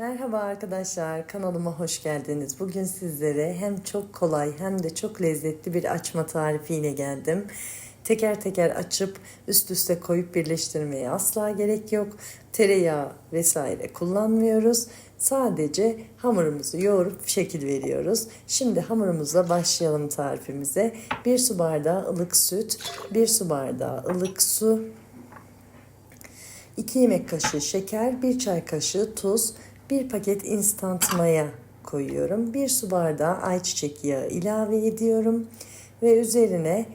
Merhaba arkadaşlar, kanalıma hoş geldiniz. Bugün sizlere hem çok kolay hem de çok lezzetli bir açma tarifiyle geldim. Teker teker açıp üst üste koyup birleştirmeye asla gerek yok. Tereyağı vesaire kullanmıyoruz. Sadece hamurumuzu yoğurup şekil veriyoruz. Şimdi hamurumuzla başlayalım tarifimize. 1 su bardağı ılık süt, 1 su bardağı ılık su, 2 yemek kaşığı şeker, 1 çay kaşığı tuz, 1 paket instant maya koyuyorum. 1 su bardağı ayçiçek yağı ilave ediyorum ve üzerine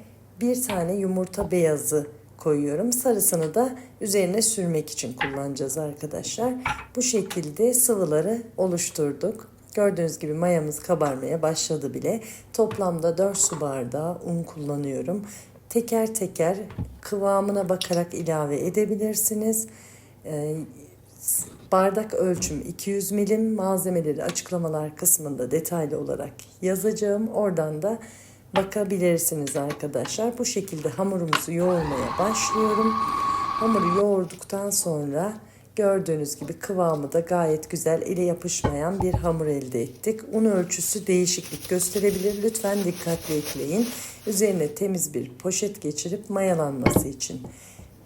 bir tane yumurta beyazı koyuyorum. Sarısını da üzerine sürmek için kullanacağız arkadaşlar. Bu şekilde sıvıları oluşturduk. Gördüğünüz gibi mayamız kabarmaya başladı bile. Toplamda 4 su bardağı un kullanıyorum. Teker teker kıvamına bakarak ilave edebilirsiniz. Ee, bardak ölçüm 200 milim. Malzemeleri açıklamalar kısmında detaylı olarak yazacağım. Oradan da bakabilirsiniz arkadaşlar. Bu şekilde hamurumuzu yoğurmaya başlıyorum. Hamuru yoğurduktan sonra gördüğünüz gibi kıvamı da gayet güzel ele yapışmayan bir hamur elde ettik. Un ölçüsü değişiklik gösterebilir. Lütfen dikkatli ekleyin. Üzerine temiz bir poşet geçirip mayalanması için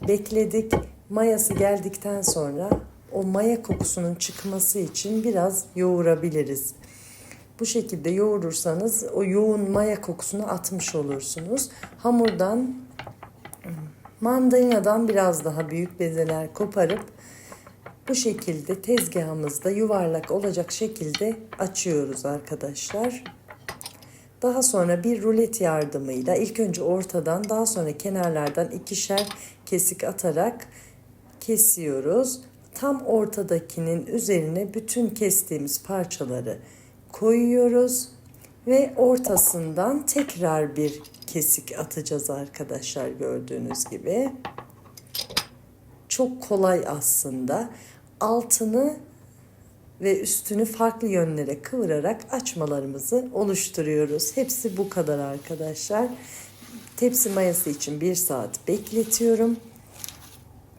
bekledik. Mayası geldikten sonra o maya kokusunun çıkması için biraz yoğurabiliriz. Bu şekilde yoğurursanız o yoğun maya kokusunu atmış olursunuz. Hamurdan mandalinadan biraz daha büyük bezeler koparıp bu şekilde tezgahımızda yuvarlak olacak şekilde açıyoruz arkadaşlar. Daha sonra bir rulet yardımıyla ilk önce ortadan daha sonra kenarlardan ikişer kesik atarak kesiyoruz. Tam ortadakinin üzerine bütün kestiğimiz parçaları koyuyoruz ve ortasından tekrar bir kesik atacağız arkadaşlar gördüğünüz gibi. Çok kolay aslında. Altını ve üstünü farklı yönlere kıvırarak açmalarımızı oluşturuyoruz. Hepsi bu kadar arkadaşlar. Tepsi mayası için bir saat bekletiyorum.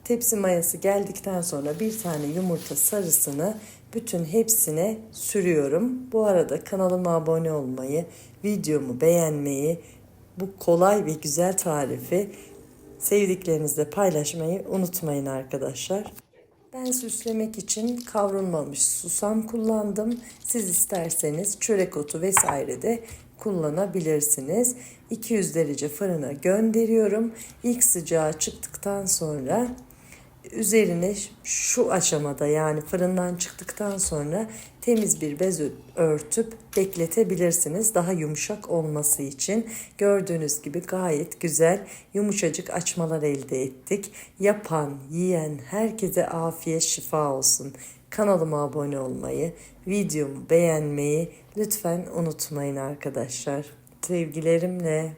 Tepsi mayası geldikten sonra bir tane yumurta sarısını bütün hepsine sürüyorum. Bu arada kanalıma abone olmayı, videomu beğenmeyi, bu kolay ve güzel tarifi sevdiklerinizle paylaşmayı unutmayın arkadaşlar. Ben süslemek için kavrulmamış susam kullandım. Siz isterseniz çörek otu vesaire de kullanabilirsiniz. 200 derece fırına gönderiyorum. İlk sıcağı çıktıktan sonra üzerine şu aşamada yani fırından çıktıktan sonra temiz bir bez örtüp bekletebilirsiniz. Daha yumuşak olması için gördüğünüz gibi gayet güzel yumuşacık açmalar elde ettik. Yapan, yiyen herkese afiyet şifa olsun. Kanalıma abone olmayı, videomu beğenmeyi lütfen unutmayın arkadaşlar. Sevgilerimle.